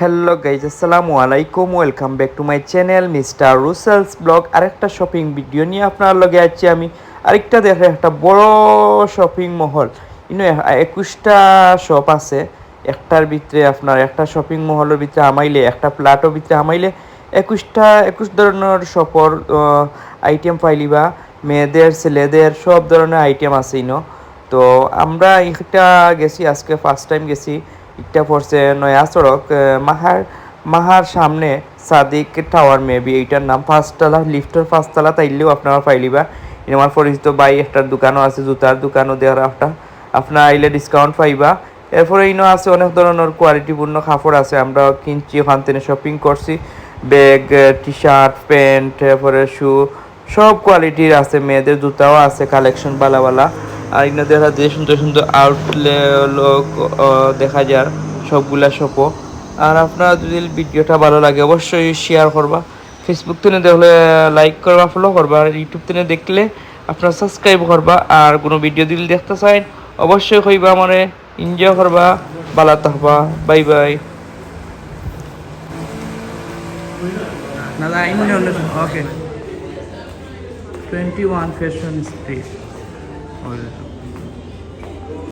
Hello guys আসসালামু আলাইকুম welcome back to my channel mister Russel's vlog আরেকটা shopping video নিয়ে আপনার লগে আছি আমি। আরেকটা দেখে একটা বড় শপিং মহল। ইনো একুশটা শপ আছে। একটার ভিতরে আপনার একটা শপিং মহলের ভিতরে আমাইলে, একটা প্লাটের ভিতরে আমাইলে, একুশটা, একুশ ধরনের শপর আইটেম পাইলিবা। মেয়েদের, ছেলেদের, সব ধরনের আইটেম আছে ইনো তো আমরা একটা গেছি, আজকে ফার্স্ট টাইম গেছি। একটা পড়ছে, নয়া সড়ক মাহার মাহার সামনে সাদিক টাওয়ার মেবি এইটার নাম পাঁচতলা লিফটের পাঁচতলা, তাইলেও আপনারা পাইলিবা। আমার পরিচিত বাই একটা দোকানও আছে, জুতার দোকানও দেওয়ার একটা আপনার আইলে ডিসকাউন্ট পাইবা। এরপরে ইনো আছে অনেক ধরনের কোয়ালিটিপূর্ণ কাপড় আছে, আমরা কিনছি, ওখান থেকে শপিং করছি। ব্যাগ টি শার্ট প্যান্ট এরপরে শু সব কোয়ালিটির আছে, মেয়েদের জুতাও আছে কালেকশন বালা বালা আর এখানে দেখা যায় সুন্দর সুন্দর আউটলে লোক দেখা যায়, সবগুলা শপও আর আপনার যদি ভিডিওটা ভালো লাগে, অবশ্যই শেয়ার করবা। ফেসবুক থেকে দেখলে লাইক করবা ফলো করবা। আর ইউটিউব থেকে দেখলে, আপনারা সাবস্ক্রাইব করবা। আর কোনো ভিডিও দিলে দেখতে চাই অবশ্যই কইবা মানে এনজয় করবা। ভালো থাকবা। বাই বাই দাদা ইমনি ওকে টোয়েন্টি ওয়ান 或。